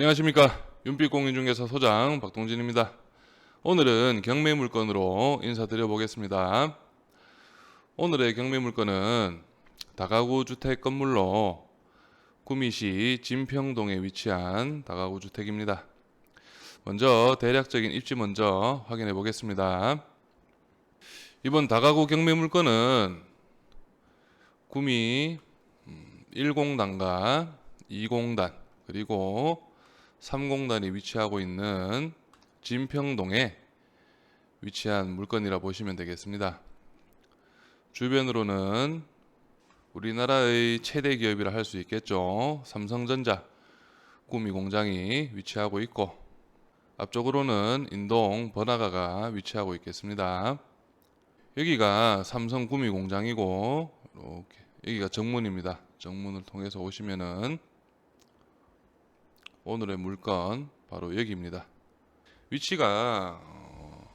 안녕하십니까 윤빛공인중개사 소장 박동진입니다. 오늘은 경매 물건으로 인사드려 보겠습니다. 오늘의 경매 물건은 다가구 주택 건물로 구미시 진평동에 위치한 다가구 주택입니다. 먼저 대략적인 입지 먼저 확인해 보겠습니다. 이번 다가구 경매 물건은 구미 1공단과 2공단 그리고 3공단이 위치하고 있는 진평동에 위치한 물건이라 보시면 되겠습니다. 주변으로는 우리나라의 최대 기업이라 할 수 있겠죠. 삼성전자 구미 공장이 위치하고 있고 앞쪽으로는 인동 번화가가 위치하고 있겠습니다. 여기가 삼성 구미 공장이고 이렇게 여기가 정문입니다. 정문을 통해서 오시면은 오늘의 물건 바로 여기입니다. 위치가 어,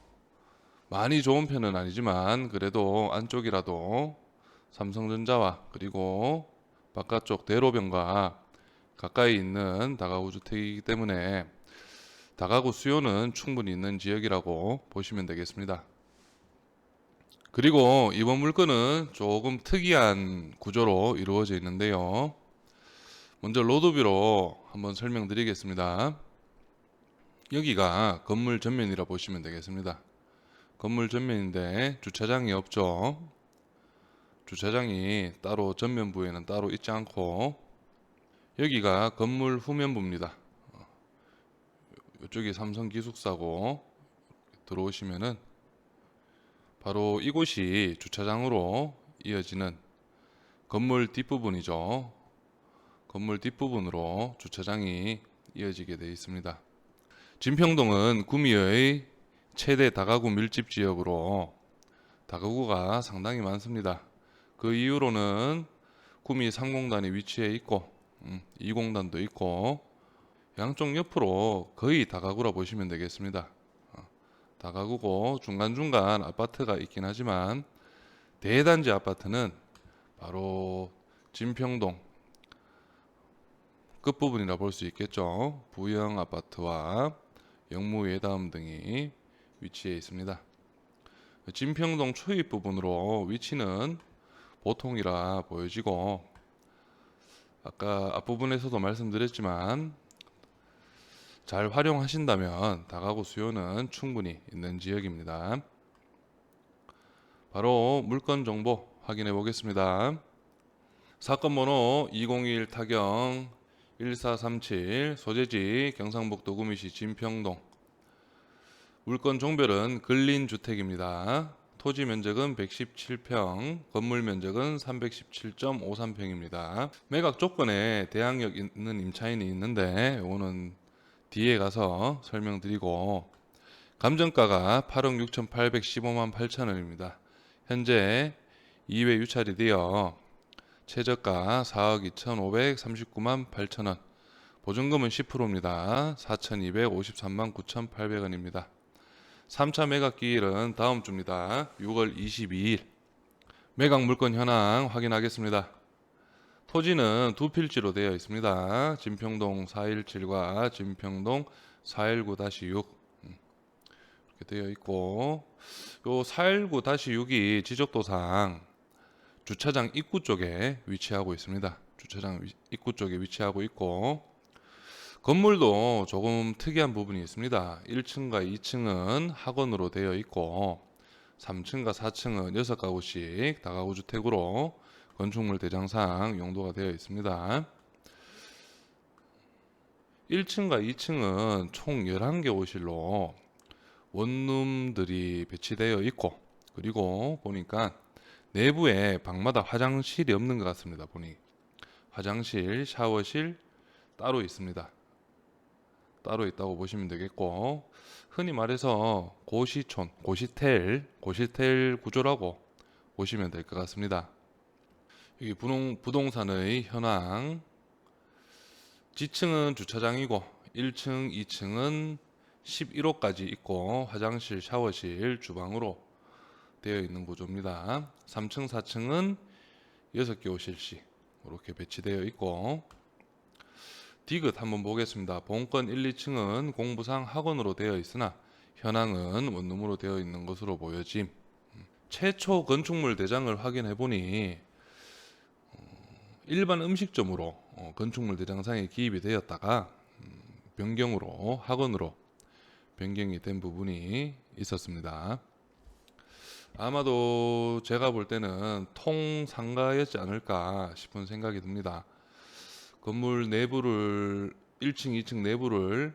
많이 좋은 편은 아니지만 그래도 안쪽이라도 삼성전자와 그리고 바깥쪽 대로변과 가까이 있는 다가구 주택이기 때문에 다가구 수요는 충분히 있는 지역이라고 보시면 되겠습니다. 그리고 이번 물건은 조금 특이한 구조로 이루어져 있는데요. 먼저 로드뷰로 한번 설명드리겠습니다. 여기가 건물 전면이라 보시면 되겠습니다. 건물 전면인데 주차장이 없죠. 주차장이 따로 전면부에는 따로 있지 않고 여기가 건물 후면부입니다. 이쪽이 삼성 기숙사고 들어오시면은 바로 이곳이 주차장으로 이어지는 건물 뒷부분이죠. 건물 뒷부분으로 주차장이 이어지게 되어 있습니다. 진평동은 구미의 최대 다가구 밀집 지역으로 다가구가 상당히 많습니다. 그 이유로는 구미 3공단이 위치해 있고 음, 2공단도 있고 양쪽 옆으로 거의 다가구라 보시면 되겠습니다. 어, 다가구고 중간중간 아파트가 있긴 하지만 대단지 아파트는 바로 진평동 끝부분이라 볼 수 있겠죠. 부영 아파트와 영무 예다음 등이 위치해 있습니다. 진평동 초입 부분으로 위치는 보통이라 보여지고 아까 앞부분에서도 말씀드렸지만 잘 활용하신다면 다가구 수요는 충분히 있는 지역입니다. 바로 물건 정보 확인해 보겠습니다. 사건 번호 201 타경 1437 소재지 경상북도 구미시 진평동 물건 종별은 근린 주택입니다. 토지 면적은 117평, 건물 면적은 317.53평입니다. 매각 조건에 대항력 있는 임차인이 있는데 이거는 뒤에 가서 설명드리고 감정가가 8억 6,815만 8천 원입니다. 현재 2회 유찰이 되어 최저가 4억 2,539만 8천 원, 보증금은 10%입니다. 4,253만 9,800원입니다. 3차 매각 기일은 다음 주입니다. 6월 22일. 매각 물건 현황 확인하겠습니다. 토지는 두 필지로 되어 있습니다. 진평동 417과 진평동 419-6 음, 이렇게 되어 있고 요 419-6이 지적도상 주차장 입구 쪽에 위치하고 있습니다. 주차장 위- 입구 쪽에 위치하고 있고 건물도 조금 특이한 부분이 있습니다. 1층과 2층은 학원으로 되어 있고 3층과 4층은 6가구씩 다가구 주택으로 건축물 대장상 용도가 되어 있습니다. 1층과 2층은 총 11개 호실로 원룸들이 배치되어 있고 그리고 보니까 내부에 방마다 화장실이 없는 것 같습니다. 보니 화장실, 샤워실 따로 있습니다. 따로 있다고 보시면 되겠고 흔히 말해서 고시촌, 고시텔, 고시텔 구조라고 보시면 될 것 같습니다. 여기 부동, 부동산의 현황 지층은 주차장이고 1층, 2층은 11호까지 있고 화장실, 샤워실, 주방으로 되어 있는 구조입니다. 3층, 4층은 6개 호실씩 이렇게 배치되어 있고 디귿 한번 보겠습니다. 본건 1, 2층은 공부상 학원으로 되어 있으나 현황은 원룸으로 되어 있는 것으로 보여짐. 음, 최초 건축물 대장을 확인해 보니 어, 일반 음식점으로 어, 건축물 대장상에 기입이 되었다가 음, 변경으로 학원으로 변경이 된 부분이 있었습니다. 아마도 제가 볼 때는 통상가였지 않을까 싶은 생각이 듭니다. 건물 내부를 1층, 2층 내부를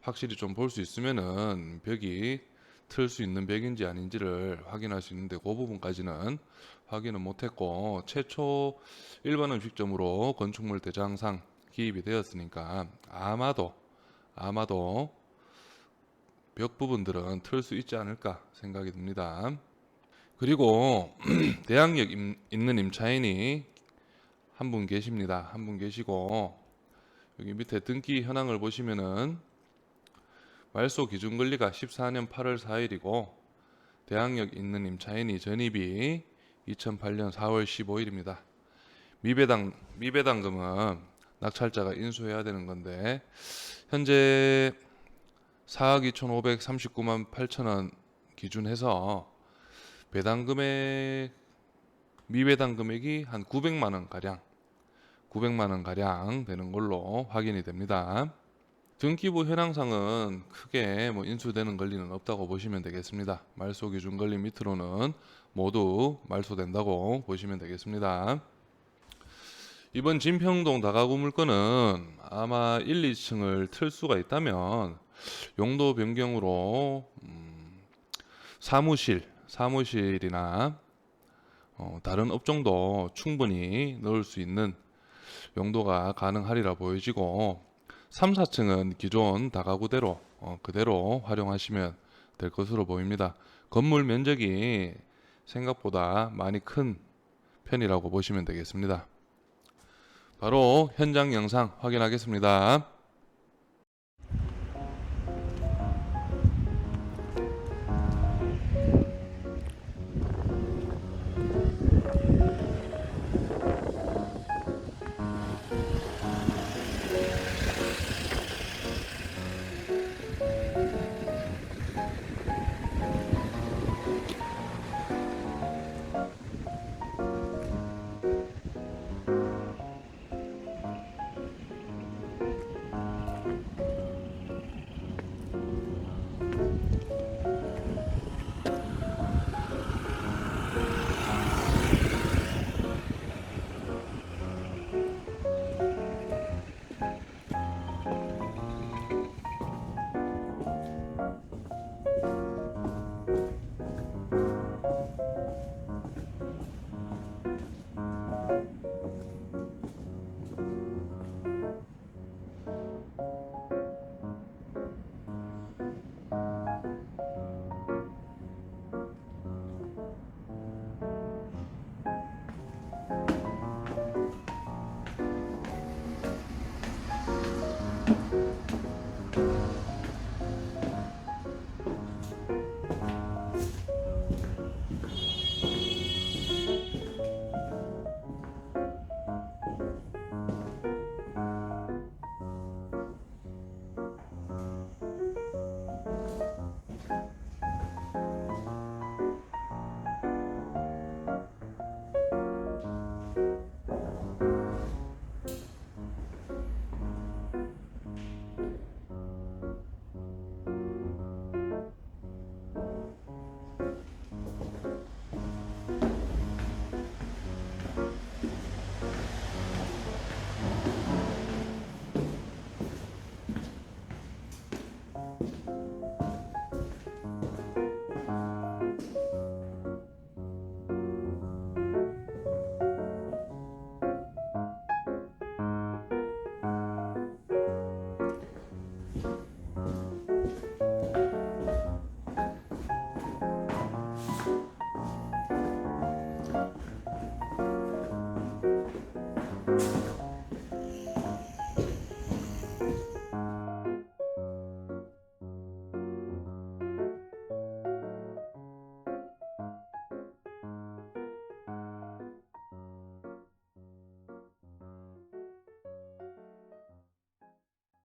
확실히 좀 볼 수 있으면은 벽이 틀 수 있는 벽인지 아닌지를 확인할 수 있는데 그 부분까지는 확인은 못했고 최초 일반 음식점으로 건축물 대장상 기입이 되었으니까 아마도 아마도 벽 부분들은 틀 수 있지 않을까 생각이 듭니다. 그리고 대항력 임- 있는 임차인이 한 분 계십니다. 한 분 계시고 여기 밑에 등기 현황을 보시면은 말소 기준 권리가 14년 8월 4일이고 대항력 있는 임차인이 전입이 2008년 4월 15일입니다. 미배당 미배당금은 낙찰자가 인수해야 되는 건데 현재 4억 2,539만 8천 원 기준해서 배당 금액 미배당 금액이 한 900만 원 가량 900만 원 가량 되는 걸로 확인이 됩니다. 등기부 현황상은 크게 뭐 인수되는 권리는 없다고 보시면 되겠습니다. 말소 기준 권리 밑으로는 모두 말소된다고 보시면 되겠습니다. 이번 진평동 다가구 물건은 아마 1, 2층을 틀 수가 있다면 용도 변경으로 음, 사무실, 사무실이나 어, 다른 업종도 충분히 넣을 수 있는 용도가 가능하리라 보여지고 3, 4층은 기존 다가구대로 어, 그대로 활용하시면 될 것으로 보입니다. 건물 면적이 생각보다 많이 큰 편이라고 보시면 되겠습니다. 바로 현장 영상 확인하겠습니다.